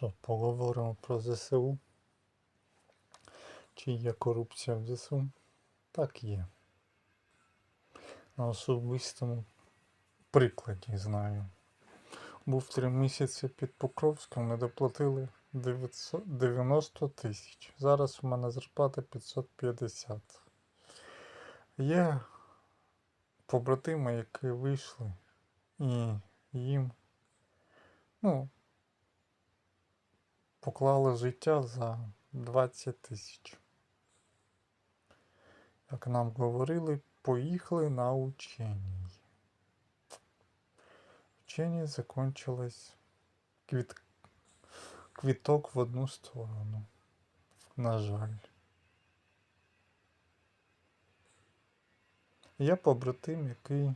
Що, поговоримо про ЗСУ? Чи є корупція в ЗСУ? Так є. На особистому прикладі знаю. Був три місяці під Покровськом, не доплатили 90 тисяч. Зараз у мене зарплата 550. Є побратими, які вийшли, і їм, ну, поклали життя за 20 тисяч. Як нам говорили, поїхали на учені. Учені закончилось квіт... квіток в одну сторону. На жаль. Я побратим, який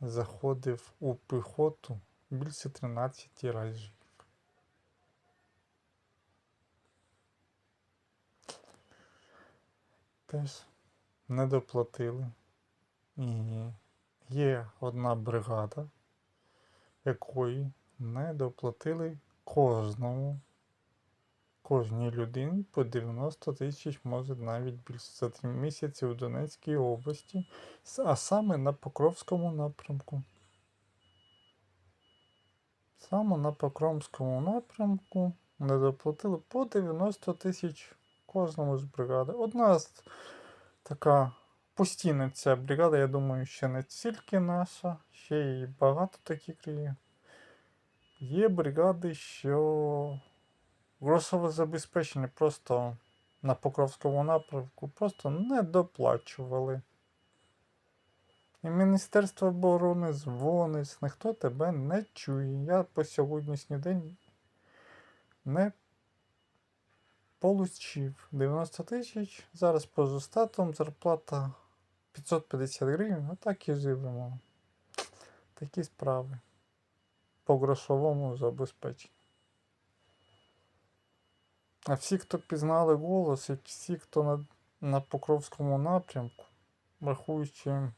заходив у піхоту більше 13 разів. Теж не доплатили. І є одна бригада, якої не доплатили кожному, кожній людині по 90 тисяч, може навіть більше за 3 місяці у Донецькій області, а саме на Покровському напрямку. Саме на Покровському напрямку не доплатили по 90 тисяч кожному з бригади. Одна з така постійна ця бригада, я думаю, ще не тільки наша, ще й багато таких є. Є бригади, що грошове забезпечення просто на Покровському напрямку просто не доплачували. І Міністерство оборони дзвонить, ніхто тебе не чує. Я по сьогоднішній день не получив 90 тисяч. Зараз по зустатам зарплата 550 гривень. Отак і живемо. Такі справи. По грошовому забезпеченню. А всі, хто пізнали голос, і всі, хто на, на Покровському напрямку, рахуючи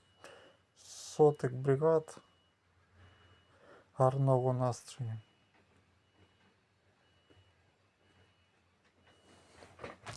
сотих бригад, гарного настрою.